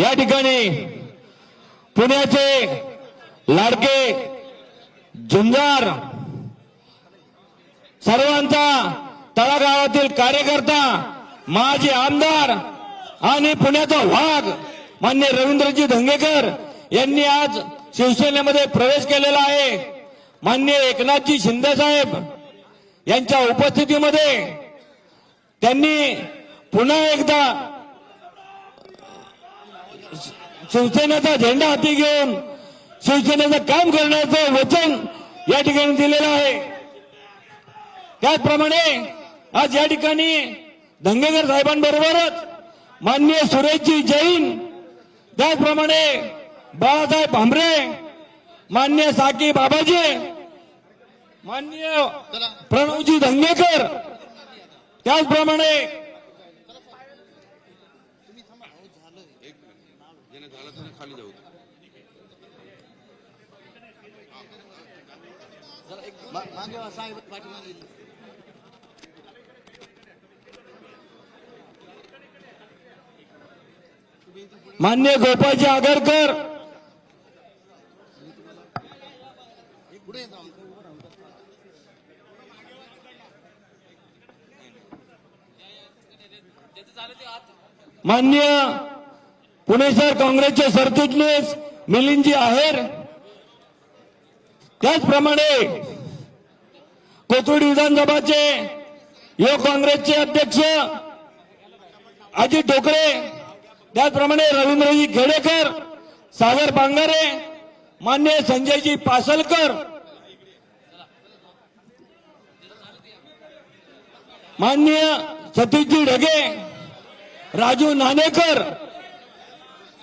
या ठिकाणी पुण्याचे लाडके झुंजार सर्वांचा तळागाळातील कार्यकर्ता माजी आमदार आणि पुण्याचा वाघ मान्य रवींद्रजी धंगेकर यांनी आज शिवसेनेमध्ये प्रवेश केलेला आहे. मान्य एकनाथजी शिंदे साहेब यांच्या उपस्थितीमध्ये त्यांनी पुन्हा एकदा शिवसेनेचा झेंडा हाती घेऊन शिवसेनेचं काम करण्याचं वचन या ठिकाणी दिलेलं आहे. त्याचप्रमाणे आज या ठिकाणी धंगेकर साहेबांबरोबरच माननीय सुरेशजी जैन त्याचप्रमाणे बाळासाहेब भांबरे मान्य साकी बाबाजी माननीय प्रणवजी धंगेकर त्याचप्रमाणे मागे साहेब पाठीमागे मान्य गोपाळजी आगरकर. मान्य पुणे शहर काँग्रेसचे सरचिटणीस मिलिंदजी आहेर. त्याचप्रमाणे कोथरूड विधानसभाचे युवक काँग्रेसचे अध्यक्ष अजित ढोकळे त्याचप्रमाणे रवींद्रजी खेडेकर सागर बांगारे मान्य संजयजी पासलकर माननीय सतीशजी ढगे राजू नाणेकर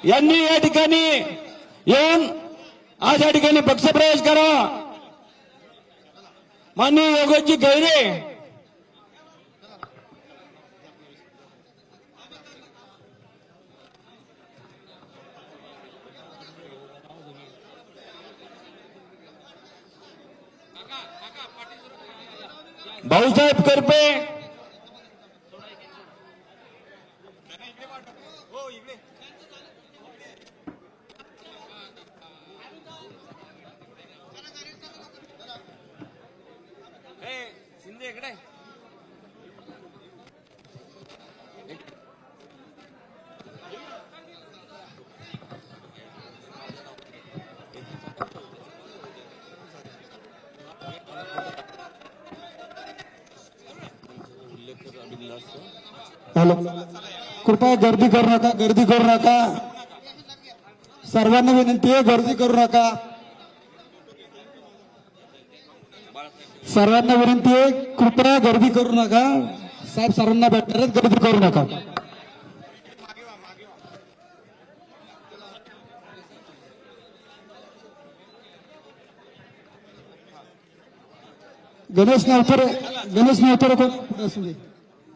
यांनी या ठिकाणी येऊन आज या ठिकाणी पक्षप्रवेश करावा माननीय योगेशजी गैरे भाऊसाहेब करपे. शिंदे इकडे हॅलो. कृपया गर्दी करू नका गर्दी करू नका. सर्वांना विनंती आहे गर्दी करू नका. सर्वांना विनंती आहे कृपया गर्दी करू नका. साहेब सरांना भेटणार गर्दी करू नका. गणेश नवतरे गणेश नवतरे कोण? असू दे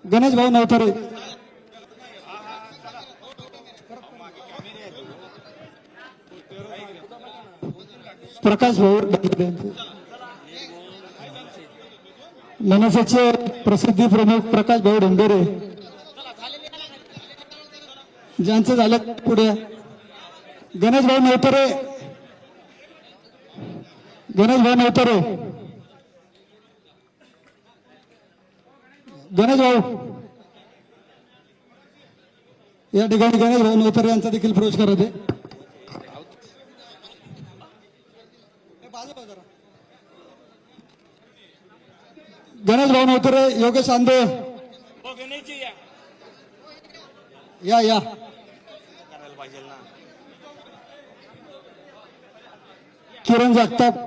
गणेश भाऊ नवतरे प्रकाश भाऊ. मनसेचे प्रसिद्धी प्रमुख प्रकाश भाऊ डोंगरे ज्यांचं झालं पुढे. गणेश भाऊ नवतरे. गणेश भाऊ नवतरे. गणेश भाऊ. या ठिकाणी गणेश भाऊ नवतरे यांचा देखील प्रवेश करत आहे. गणेश भाऊ नवतरे योगेश आंदे या या. किरण जागताप.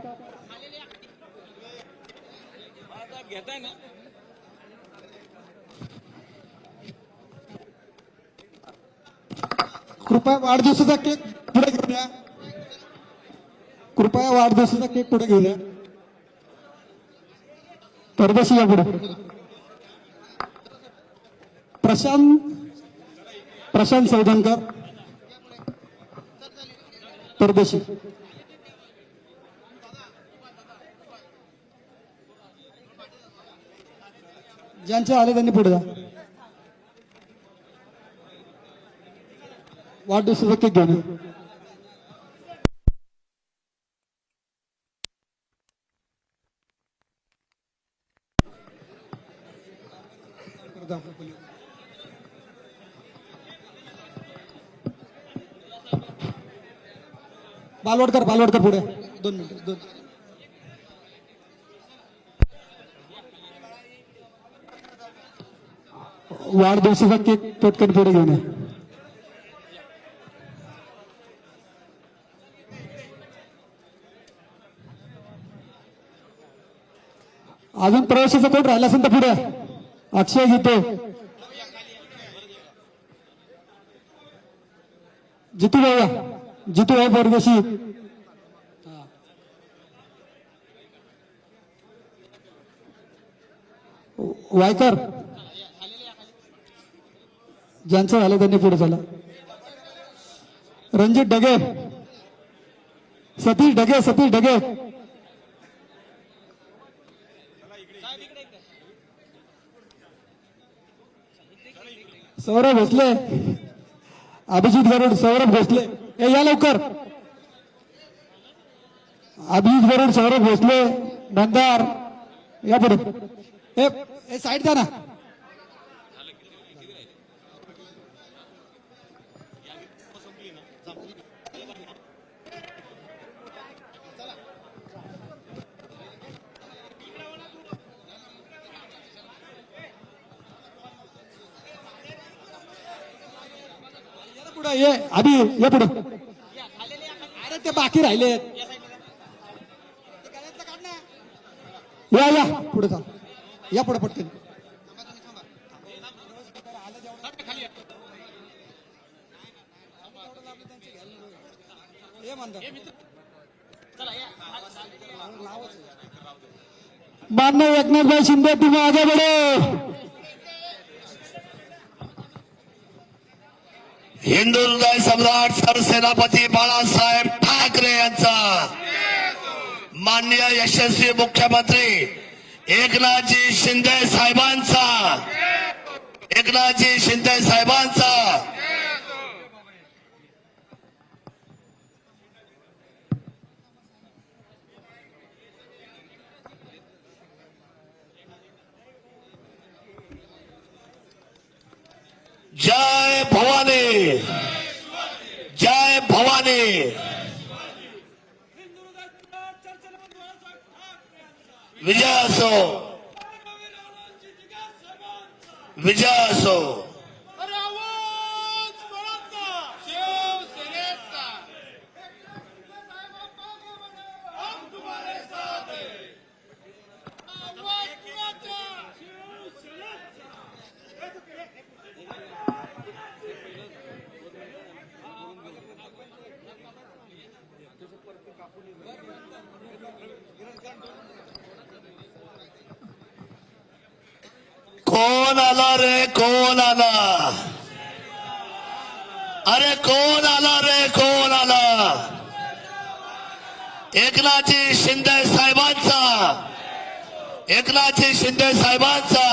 कृपया वाढदिवसाचा केक पुढे घेऊन या. कृपया वाढदिवसाचा केक पुढे घेऊन या. परदेशी या पुढे प्रशांत प्रशांत सौदनकर परदेशी. ज्यांचे आले त्यांनी पुढे जा. वाढदिवसाचा केक घेऊन बालवडकर बालवडकर पुढे दोन मिनिटं दोन वाढदिवसाचा केक पटकन पुढे घेऊन या अजून प्रवेशाचं कोण राहिला असेल तर पुढे अक्षय गीते जितू भाऊ जितू आहे परदेशी वायकर. ज्यांचं झालं त्यांनी पुढे झालं रणजित डगे सतीश डगे सतीश डगे सौरभ भोसले. अभिजित गरुड सौरभ भोसले. ए या लवकर. अभिजित गरुड सौरभ भोसले नंदार या बरोबर ए साईड द्या ना पुढे ये अभि ये पुढे. अरे ते बाकी राहिले. या या. पुढे चाल या पुढे पटकन. मान्य एकनाथ भाई शिंदे तुम्ही आगे बढो हिंदू हृदय सम्राट सरसेनापती बाळासाहेब ठाकरे यांचा माननीय यशस्वी मुख्यमंत्री एकनाथजी शिंदे साहेबांचा एकनाथजी शिंदे साहेबांचा जय भवानी। जय भवानी। विजय असो। विजय असो अरे आवाज कोणाचा? शिवसेनेचा. हम तुम्हारे साथ हैं. आवाज कोणाचा? कोण आला रे कोण आला अरे कोण आला रे कोण आला एकनाथजी शिंदे साहेबांचा एकनाथजी शिंदे साहेबांचा.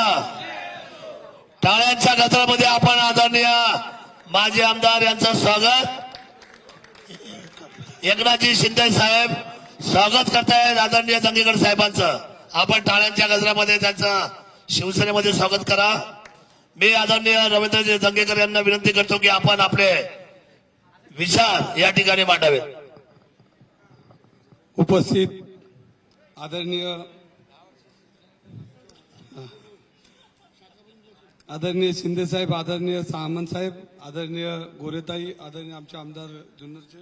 टाळ्यांच्या गजरामध्ये आपण आदरणीय माजी आमदार यांचं स्वागत. एकनाथजी शिंदे साहेब स्वागत करतायत आदरणीय दंगेकर साहेबांचं. आपण टाळ्यांच्या गजरामध्ये त्यांचं शिवसेनेमध्ये स्वागत करा. मी आदरणीय रवींद्रजी दंगेकर यांना विनंती करतो की आपण आपले विचार या ठिकाणी मांडावेत. उपस्थित आदरणीय आदरणीय शिंदे साहेब आदरणीय सामंत साहेब आदरणीय गोरेताई आदरणीय आमचे आमदार जुन्नरचे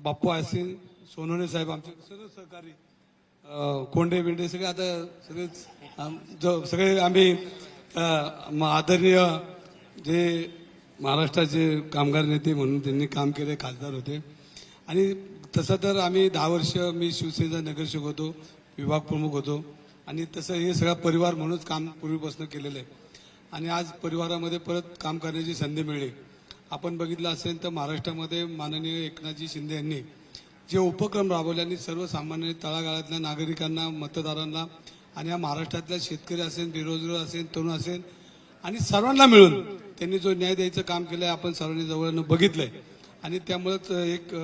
बाप्पू आयसिंग सोनवणे साहेब आमचे सर्व सहकारी कोंडे बिंडे सगळे आता सगळेच आम- जो सगळे आम्ही म- आदरणीय जे महाराष्ट्राचे कामगार नेते म्हणून त्यांनी काम केले खासदार होते. आणि तसं तर आम्ही दहा वर्ष मी शिवसेनेचा नगरसेवक होतो विभाग प्रमुख होतो. आणि तसं हे सगळा परिवार म्हणूनच काम पूर्वीपासून केलेलं आहे. आणि आज परिवारामध्ये परत काम करण्याची संधी मिळली. आपण बघितलं असेल तर महाराष्ट्रामध्ये माननीय एकनाथजी शिंदे यांनी जे उपक्रम राबवले आणि सर्वसामान्य तळागाळातल्या नागरिकांना मतदारांना आणि या महाराष्ट्रातल्या शेतकरी असेल बेरोजगार असेल तरुण असेल आणि सर्वांना मिळून त्यांनी जो न्याय द्यायचं काम केलंय आपण सर्वांनी जवळनं बघितलंय. आणि त्यामुळेच एक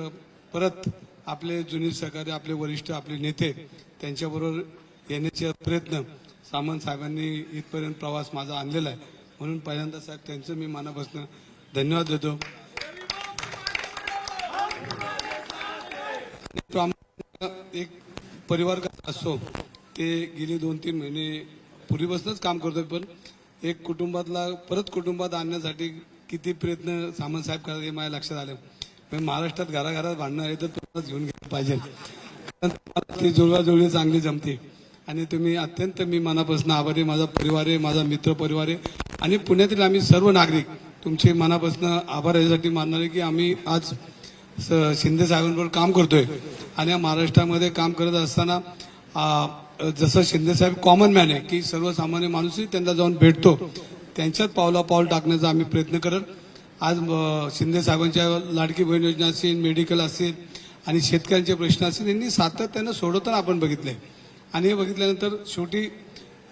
परत आपले जुने सहकारी आपले वरिष्ठ आपले नेते त्यांच्याबरोबर येण्याचे प्रयत्न सामंत साहेबांनी इथपर्यंत प्रवास माझा आणलेला आहे. म्हणून पहिल्यांदा साहेब त्यांचं मी मनापासून धन्यवाद देतो. एक परिवार कसा असतो ते गेली दोन तीन महिने पूर्वीपासूनच काम करतोय पण एक कुटुंबातला परत कुटुंबात आणण्यासाठी किती प्रयत्न सामंत साहेब करतात हे माझ्या लक्षात आलं. पण महाराष्ट्रात घराघरात भांडणं आहे तर तुम्हाला घेऊन गेलं पाहिजे. ती जुळवाजुळवी चांगली जमते. आणि तुम्ही अत्यंत मी मनापासून आभारी आहे. माझा परिवार आहे माझा मित्र परिवार आहे. आणि पुण्यातील आम्ही सर्व नागरिक तुमचे मनापासून आभार यासाठी मानणार आहे की आम्ही आज स- शिंदे साहेबांबरोबर काम करतोय. आणि या महाराष्ट्रामध्ये काम करत असताना जसं शिंदे साहेब कॉमन मॅन आहे की सर्वसामान्य माणूसही त्यांना जाऊन भेटतो. त्यांच्यात पावला पाऊल टाकण्याचा आम्ही प्रयत्न करत आज शिंदे साहेबांच्या लाडकी बहीण योजना असेल मेडिकल असेल आणि शेतकऱ्यांचे प्रश्न असतील यांनी सातत्यानं सोडवताना आपण बघितलंय. आणि हे बघितल्यानंतर शेवटी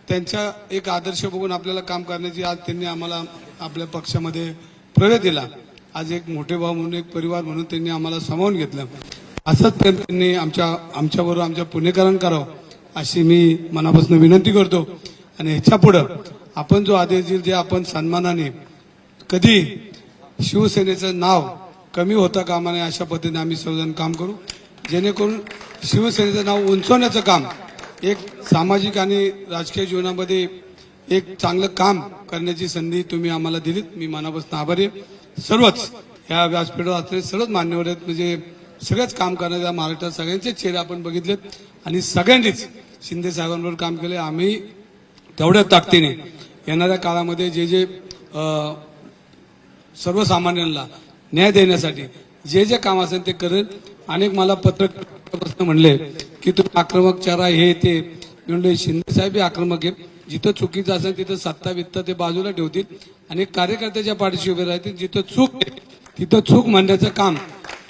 त्यांच्या एक आदर्श बघून आपल्याला काम करण्याची आज त्यांनी आम्हाला आपल्या पक्षामध्ये प्रवेश दिला. आज एक मोठे भाऊ म्हणून एक परिवार म्हणून त्यांनी आम्हाला सामावून घेतलं. असंच प्रेम त्यांनी आमच्या आमच्याबरोबर आमच्या पुणेकरण करावं अशी मी मनापासून विनंती करतो. आणि ह्याच्या पुढं आपण जो आदेश देईल जे आपण सन्मानाने कधी शिवसेनेचं नाव कमी होता कामा नये अशा पद्धतीने आम्ही सर्वजण काम करू. जेणेकरून शिवसेनेचं नाव उंचवण्याचं काम एक सामाजिक आणि राजकीय जीवनामध्ये एक चांगलं काम करण्याची संधी तुम्ही आम्हाला दिलीत. मी मनापासून आभारी सर्वच या व्यासपीठावर असलेले सर्वच मान्यवर आहेत. म्हणजे सगळेच काम करणाऱ्या महाराष्ट्रात सगळ्यांचे चेहरे आपण बघितलेत. आणि सगळ्यांनीच शिंदे साहेबांबरोबर काम केले. आम्ही तेवढ्या ताकदीने येणाऱ्या काळामध्ये जे जे सर्वसामान्यांना न्याय देण्यासाठी जे जे काम असेल ते करेल. अनेक मला पत्रकार म्हणले की तुम्ही आक्रमक चारा हे ते मी शिंदे साहेब हे आक्रमक आहे जिथं चुकीचं असेल तिथं सत्ता वित्त ते बाजूला ठेवतील आणि कार्यकर्त्याच्या पाठीशी उभे राहतील. जिथं चूक तिथं चूक म्हणण्याचं काम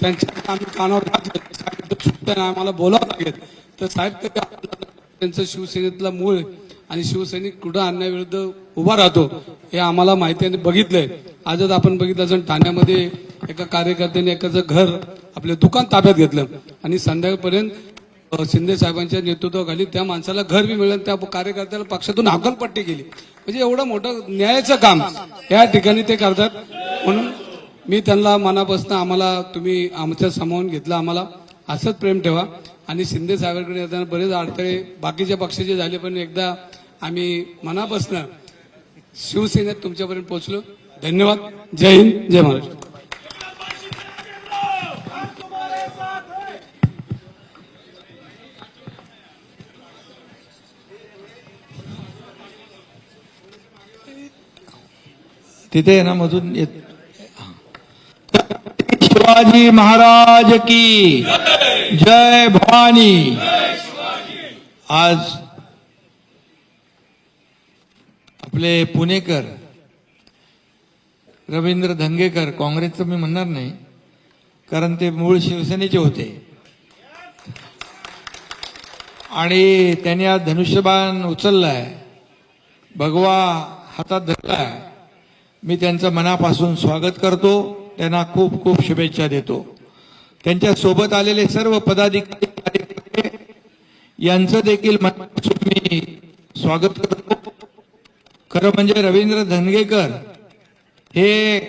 त्यांच्या आम्ही कानावर घातलं चूक आम्हाला बोलावं लागेल. तर साहेब त्यांचं शिवसेनेतला मूळ आणि शिवसैनिक कुठं आणण्याविरुद्ध उभा राहतो हे आम्हाला माहिती आहे आणि बघितलंय. आजच आपण बघितलं असेल ठाण्यामध्ये एका कार्यकर्त्याने एकाचं घर आपलं दुकान ताब्यात घेतलं आणि संध्याकाळपर्यंत शिंदे साहेबांच्या नेतृत्वाखाली त्या माणसाला घर बी मिळेल त्या कार्यकर्त्याला पक्षातून हकलपट्टी केली. म्हणजे एवढं मोठं न्यायाचं काम या ठिकाणी ते करतात. म्हणून मी त्यांना मनापासून आम्हाला तुम्ही आमच्या सामावून घेतलं आम्हाला. असंच प्रेम ठेवा. आणि शिंदे साहेबांकडे येताना बरेच अडथळे बाकीच्या पक्षाचे झाले पण एकदा आम्ही मनापासून शिवसेनेत तुमच्यापर्यंत पोहोचलो. धन्यवाद. जय हिंद. जय महाराष्ट्र. तिथे आहे ना मधून येत शिवाजी महाराज की जय भवानी. आज आपले पुणेकर रवींद्र धंगेकर काँग्रेसचं मी म्हणणार नाही कारण ते मूळ शिवसेनेचे होते. आणि त्यांनी आज धनुष्यबाण उचललाय. भगवा हातात धरलाय. मी त्यांचं मनापासून स्वागत करतो त्यांना खूप खूप शुभेच्छा देतो. त्यांच्यासोबत आलेले सर्व पदाधिकारी यांचं देखील मनापासून मी स्वागत करतो. खरं म्हणजे रवींद्र धनगेकर हे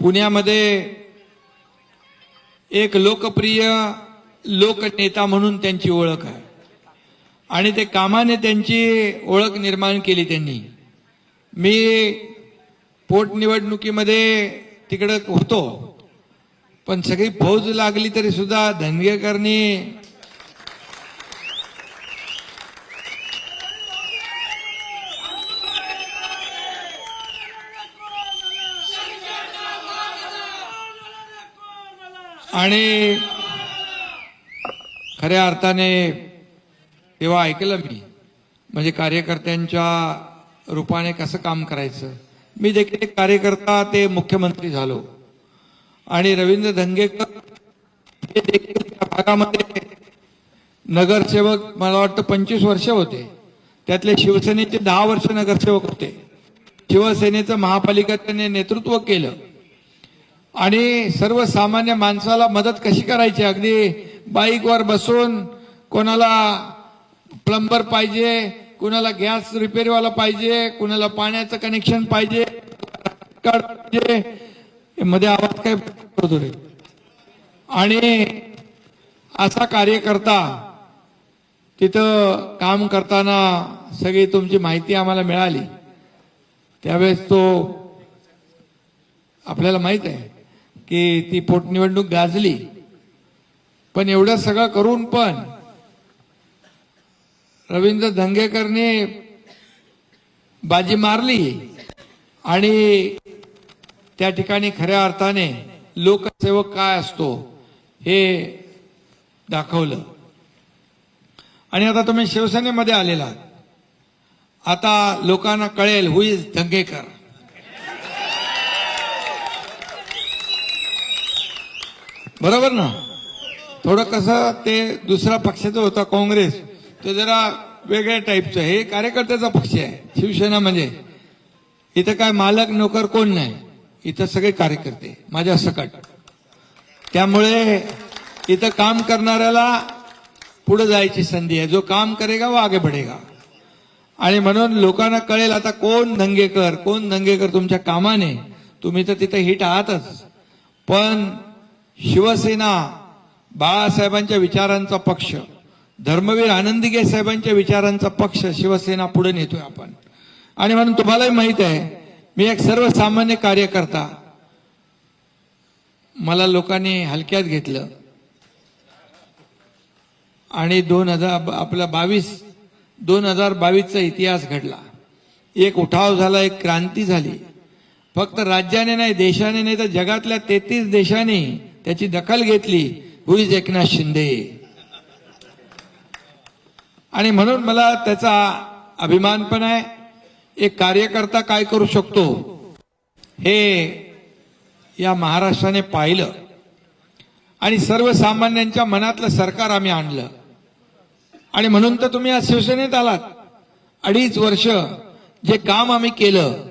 पुण्यामध्ये एक लोकप्रिय लोकनेता म्हणून त्यांची ओळख आहे. आणि ते कामाने त्यांची ओळख निर्माण केली त्यांनी. मी पोटनिवडणुकीमध्ये तिकडं होतो. पण सगळी फौज लागली तरी सुद्धा धनगेकरनी आणि खऱ्या अर्थाने तेव्हा ऐकलं मी. म्हणजे कार्यकर्त्यांच्या रूपाने कसं काम करायचं? मी देखील एक कार्यकर्ता ते मुख्यमंत्री झालो. आणि रवींद्र धंगेकर हे देखील त्या भागामध्ये नगरसेवक मला वाटतं पंचवीस वर्ष होते. त्यातले शिवसेनेचे दहा वर्ष नगरसेवक होते. शिवसेनेचं महापालिका त्यांनी नेतृत्व केलं. आणि सर्वसामान्य माणसाला मदत कशी करायची? अगदी बाईकवर बसून कोणाला प्लंबर पाहिजे कुणाला गॅस रिपेअरवाला पाहिजे कुणाला पाण्याचं कनेक्शन पाहिजे मध्ये आवाज काय होतो रे? आणि असा कार्यकर्ता तिथं काम करताना सगळी तुमची माहिती आम्हाला मिळाली. त्यावेळेस तो आपल्याला माहीत आहे की ती पोटनिवडणूक गाजली. पण एवढं सगळं करून पण रवींद्र धंगेकरने बाजी मारली आणि त्या ठिकाणी खऱ्या अर्थाने लोकसेवक काय असतो हे दाखवलं. आणि आता तुम्ही शिवसेनेमध्ये आलेला आता लोकांना कळेल हु इज धंगेकर. बरोबर ना? थोडं कसं ते दुसऱ्या पक्षाचं होतं काँग्रेस. ते जरा वेगळ्या टाईपचं हे कार्यकर्त्याचा पक्ष आहे. शिवसेना म्हणजे. इथं काय मालक नोकर कोण नाही. इथं सगळे कार्यकर्ते. माझ्या सकट. त्यामुळे इथं काम करणाऱ्याला पुढे जायची संधी आहे. जो काम करेगा व आगे बढ़ेगा. आणि म्हणून लोकांना कळेल आता कोण दंगेकर कोण दंगेकर तुमच्या कामाने. तुम्ही तर तिथे हिट आहातच. पण शिवसेना बाळासाहेबांच्या विचारांचा पक्ष. धर्मवीर आनंदीगे साहेबांच्या विचारांचा पक्ष शिवसेना पुढे नेतोय आपण. आणि म्हणून तुम्हालाही माहीत आहे मी एक सर्वसामान्य कार्यकर्ता. मला लोकांनी हलक्यात घेतलं. आणि दोन हजार आपला बावीस दोन हजार बावीसचा इतिहास घडला. एक उठाव झाला एक क्रांती झाली. फक्त राज्याने नाही देशाने नाही तर जगातल्या तेहतीस देशांनी त्याची दखल घेतली. Who is Eknath Shinde. आणि म्हणून मला त्याचा अभिमान पण आहे. एक कार्यकर्ता काय करू शकतो? हे या महाराष्ट्राने पाहिलं. आणि सर्वसामान्यांच्या मनातलं सरकार आम्ही आणलं. आणि म्हणून तर तुम्ही आज शिवसेनेत आलात. अडीच वर्ष जे काम आम्ही केलं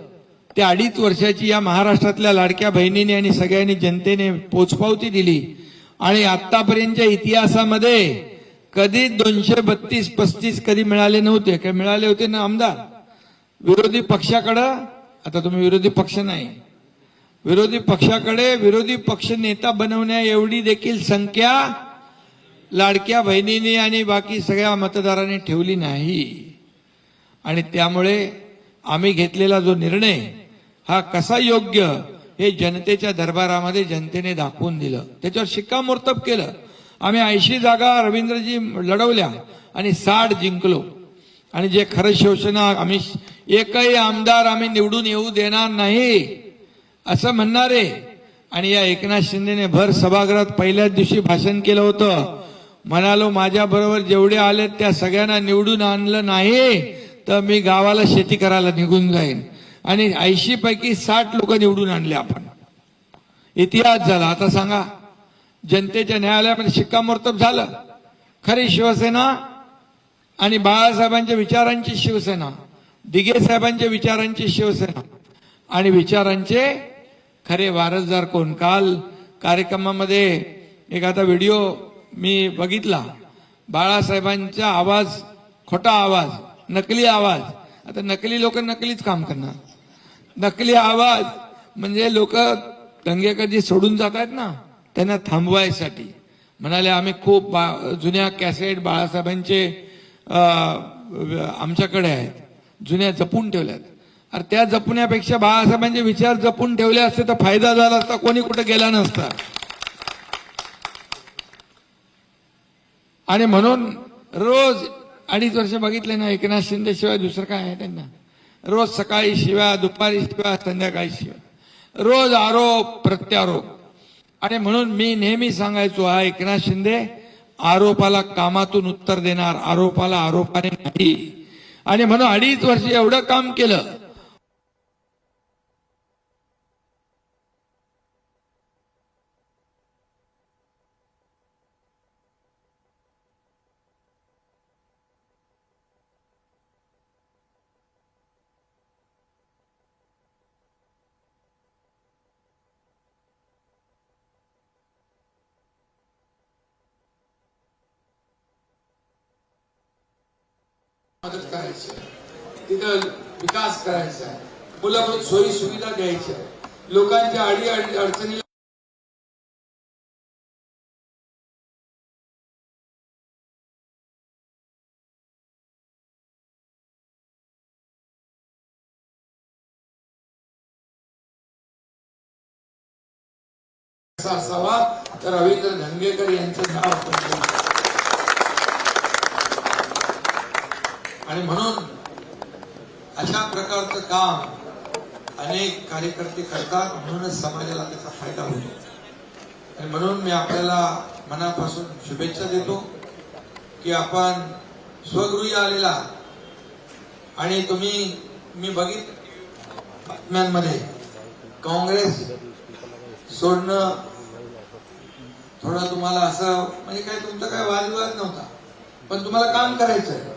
ते अडीच वर्षाची या महाराष्ट्रातल्या लाडक्या बहिणीने आणि सगळ्यांनी जनतेने पोचपावती दिली. आणि आतापर्यंतच्या इतिहासामध्ये कधी दोनशे बत्तीस पस्तीस कधी मिळाले नव्हते. काय मिळाले होते ना आमदार? विरोधी पक्षाकडं? आता तुम्ही विरोधी पक्ष नाही. विरोधी पक्षाकडे विरोधी पक्ष नेता बनवण्या एवढी देखील संख्या लाडक्या बहिणींनी आणि बाकी सगळ्या मतदारांनी ठेवली नाही. आणि त्यामुळे आम्ही घेतलेला जो निर्णय हा कसा योग्य हे जनतेच्या दरबारामध्ये जनतेने दाखवून दिलं. त्याच्यावर शिक्कामोर्तब केलं. आम्ही ऐंशी जागा रवींद्रजी लढवल्या आणि साठ जिंकलो. आणि जे खरं शिवसेना आम्ही एकही आमदार आम्ही निवडून येऊ देणार नाही असं म्हणणारे. आणि या एकनाथ शिंदेने भर सभागृहात पहिल्याच दिवशी भाषण केलं होतं. म्हणालो माझ्याबरोबर जेवढे आले त्या सगळ्यांना निवडून आणलं नाही तर मी गावाला शेती करायला निघून जाईन. आणि ऐंशी पैकी साठ लोक निवडून आणले आपण. इतिहास झाला. आता सांगा जनतेच्या न्यायालयामध्ये शिक्कामोर्तब झालं. खरी शिवसेना आणि बाळासाहेबांच्या विचारांची शिवसेना दिघे साहेबांच्या विचारांची शिवसेना आणि विचारांचे खरे वारसदार कोण? काल कार्यक्रमामध्ये एक आता व्हिडिओ मी बघितला. बाळासाहेबांचा आवाज खोटा आवाज नकली आवाज. आता नकली लोक नकलीच काम करणार. नकली आवाज म्हणजे लोक दंगे कधी सोडून जात आहेत ना. त्यांना थांबवायसाठी. म्हणाले आम्ही खूप बा- जुन्या कॅसेट बाळासाहेबांचे आमच्याकडे आहेत. जुन्या जपून ठेवल्यात. अरे त्या जपण्यापेक्षा बाळासाहेबांचे विचार जपून ठेवले असते तर फायदा झाला असता कोणी कुठे गेला नसता. आणि म्हणून रोज अडीच वर्ष बघितले ना एकनाथ शिंदे शिवाय दुसरं काय आहे त्यांना? रोज सकाळी शिव्या दुपारी शिव्या संध्याकाळी शिव्या. रोज आरोप प्रत्यारोप. आणि म्हणून मी नेहमी सांगायचो हा एकनाथ शिंदे आरोपाला कामातून उत्तर देणार आरोपाला आरोपाने नाही. आणि म्हणून अडीच वर्ष एवढं काम केलं मदत करायची तिथं विकास करायचा आहे. मूलभूत सोयी सुविधा द्यायच्या लोकांच्या अडी अडचणी असावा तर रवींद्र धंगेकर यांचं नाव आपण घेऊ. आणि म्हणून अशा प्रकारचं काम अनेक कार्यकर्ते करतात म्हणूनच समाजाला त्याचा फायदा होतो. आणि म्हणून मी आपल्याला मनापासून शुभेच्छा देतो की आपण स्वगृही आलेला आणि तुम्ही मी बघित बातम्यांमध्ये काँग्रेस सोडणं थोडं तुम्हाला असं म्हणजे काय तुमचा काय वादविवाद नव्हता पण तुम्हाला काम करायचं आहे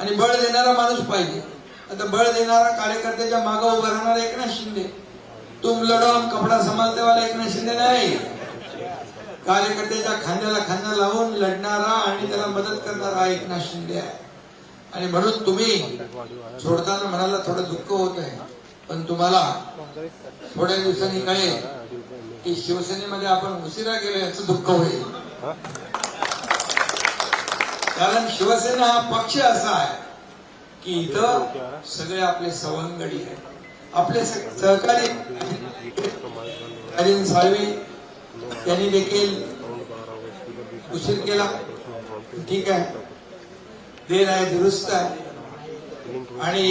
आणि बळ देणारा माणूस पाहिजे. आता बळ देणारा कार्यकर्त्याच्या मागं उभं राहणारा एकनाथ शिंदे. तुम लढो हम कपडा संभालते वाला एकनाथ शिंदे नाही. कार्यकर्त्याच्या खांद्याला खांदा लावून लढणारा आणि त्याला मदत करणारा एकनाथ शिंदे आहे. आणि म्हणून तुम्ही सोडताना मनाला थोडं दुःख होत आहे. पण तुम्हाला थोड्या दिवसांनी कळेल की शिवसेनेमध्ये आपण उशिरा गेलो याचं दुःख होईल. कारण शिवसेना हा पक्ष असा आहे. की इथं सगळे आपले सवंगडी आहेत. आपले सहकारी अरविंद साळवी त्यांनी देखील उशीर केला. ठीक आहे. देर आहे दुरुस्त आहे. आणि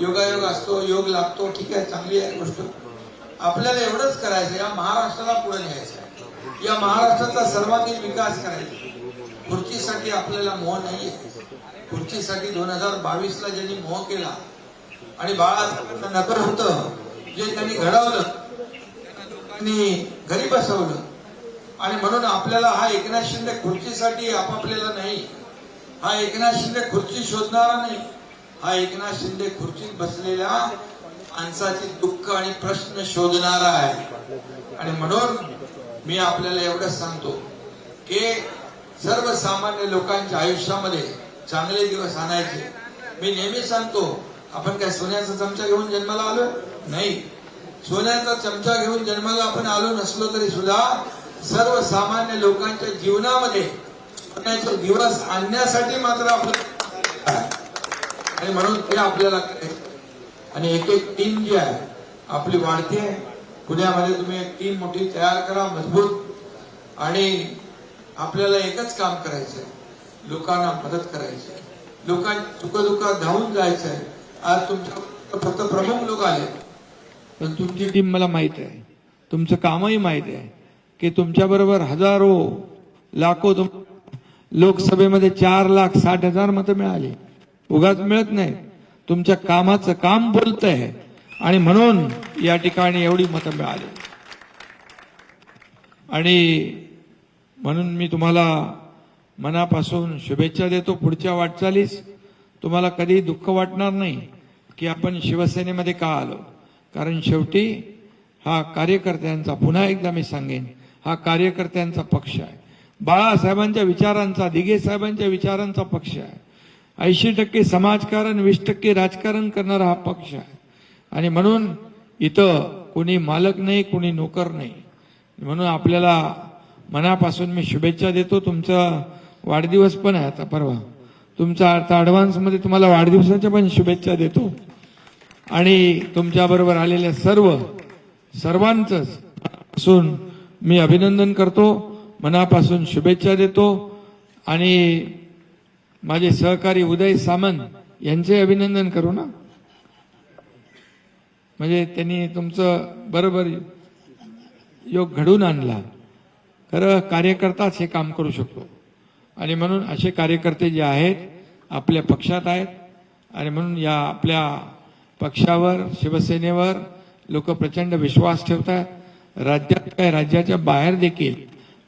योगायोग असतो योग लागतो ठीक आहे चांगली आहे गोष्ट. आपल्याला एवढंच करायचं या महाराष्ट्राला पुढे न्यायचं आहे. या महाराष्ट्राचा सर्वांगीण विकास करायचा खुर्चीसाठी आपल्याला मोह नाहीये. खुर्चीसाठी दोन हजार बावीस ला ज्यांनी मोह केला आणि बाळा नकर होत जे त्यांनी घडवलं त्यांनी घरी बसवलं. आणि म्हणून आपल्याला हा एकनाथ शिंदे खुर्चीसाठी आपापलेला नाही. हा एकनाथ शिंदे खुर्ची शोधणारा नाही. हा एकनाथ शिंदे खुर्चीत बसलेल्या माणसाचे दुःख आणि प्रश्न शोधणारा आहे. आणि म्हणून मी आपल्याला एवढंच सांगतो की सर्वसामान्य लोकांच्या आयुष्यामध्ये चांगले दिवस आणायचे. मी नेहमी सांगतो आपण काय सोन्याचा चमचा घेऊन जन्माला आलो नाही. सोन्याचा चमचा घेऊन जन्माला आपण आलो नसलो तरी सुद्धा सर्वसामान्य लोकांच्या जीवनामध्ये दिवस आणण्यासाठी मात्र आपण आणि म्हणून ते आपल्याला आणि एक एक टीम जी आहे आपली वाढते आहे. पुण्यामध्ये तुम्ही एक टीम मोठी तयार करा मजबूत. आणि आपल्याला एकच काम करायचं आहे लोकांना मदत करायची लोकांच्या सुखदुःखात धावून जायचं आहे. आज तुमच्या फक्त प्रमुख लोक आले. पण तुमची टीम मला माहीत आहे. तुमचं कामही माहीत आहे. की तुमच्या बरोबर हजारो लाखो तुम लोकसभेमध्ये चार लाख साठ हजार मतं मिळाली. उगाच मिळत नाही तुमच्या कामाचं काम बोलत आहे. आणि म्हणून या ठिकाणी एवढी मतं मिळाली. आणि म्हणून मी तुम्हाला मनापासून शुभेच्छा देतो. पुढच्या वाटचालीस तुम्हाला कधी दुःख वाटणार नाही की आपण शिवसेनेमध्ये का आलो. कारण शेवटी हा कार्यकर्त्यांचा पुन्हा एकदा मी सांगेन हा कार्यकर्त्यांचा पक्ष आहे. बाळासाहेबांच्या विचारांचा दिघे साहेबांच्या विचारांचा पक्ष आहे. ऐंशी टक्के समाजकारण वीस टक्के राजकारण करणारा हा पक्ष आहे. आणि म्हणून इथं कोणी मालक नाही कोणी नोकर नाही. म्हणून आपल्याला मनापासून मी शुभेच्छा देतो. तुमचं वाढदिवस पण आहे आता परवा. तुमचा आता ॲडव्हान्समध्ये तुम्हाला वाढदिवसाच्या पण शुभेच्छा देतो. आणि तुमच्याबरोबर आलेल्या सर्व सर्वांचंच असून मी अभिनंदन करतो मनापासून शुभेच्छा देतो आणि माझे सहकारी उदय सामंत यांचे अभिनंदन करू ना? म्हणजे त्यांनी तुमचं बरोबर योग घडून आणला. खरं कार्यकर्ताच हे काम करू शकतो. आणि म्हणून असे कार्यकर्ते जे आहेत आपल्या पक्षात आहेत आणि म्हणून या आपल्या पक्षावर शिवसेनेवर लोक प्रचंड विश्वास ठेवतात. राज्यात काय राज्याच्या बाहेर देखील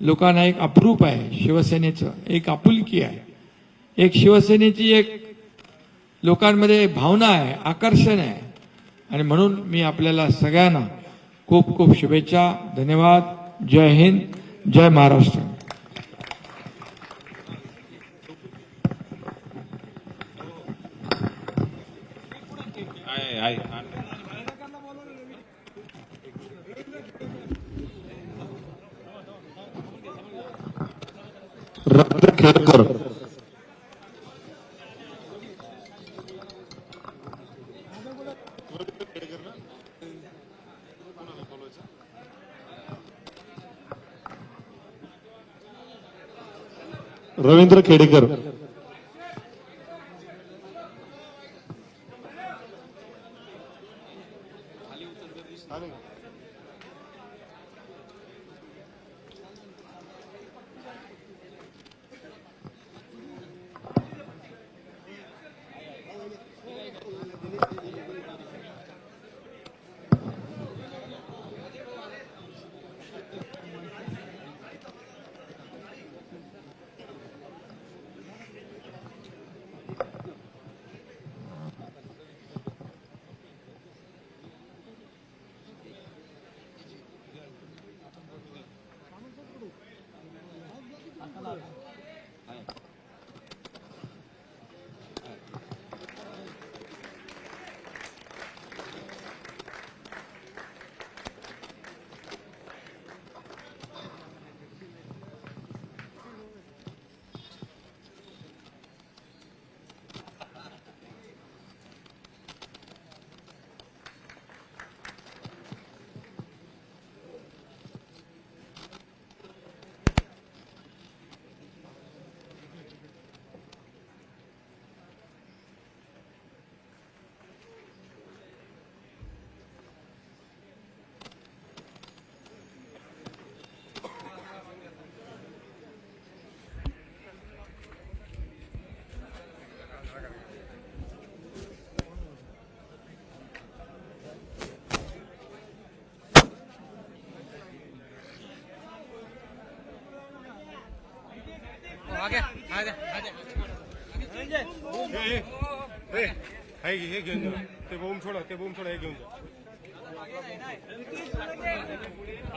लोकांना एक अप्रूप आहे. शिवसेनेचं एक आपुलकी आहे. एक शिवसेनेची एक लोकांमध्ये भावना आहे आकर्षण आहे. आणि म्हणून मी आपल्याला सगळ्यांना खूप खूप शुभेच्छा धन्यवाद. जय हिंद जय महाराष्ट्र. రత్న కేర్కర్ రవీంద్ర కేడికర్. हे हे घेऊन जा ते बोम सोडा ते बोम सोडा हे घेऊन जा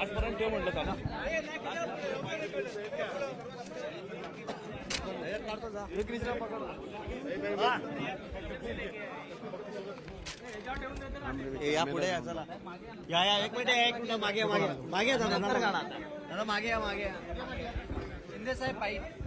आजपर्यंत ठेव म्हटलं का या पुढे या चला. या या एक मिनिट एक मिनिट मागे मागे. मागे या दादा नंतर काढा दादा मागे या मागे. या. शिंदे साहेब पाहिजे.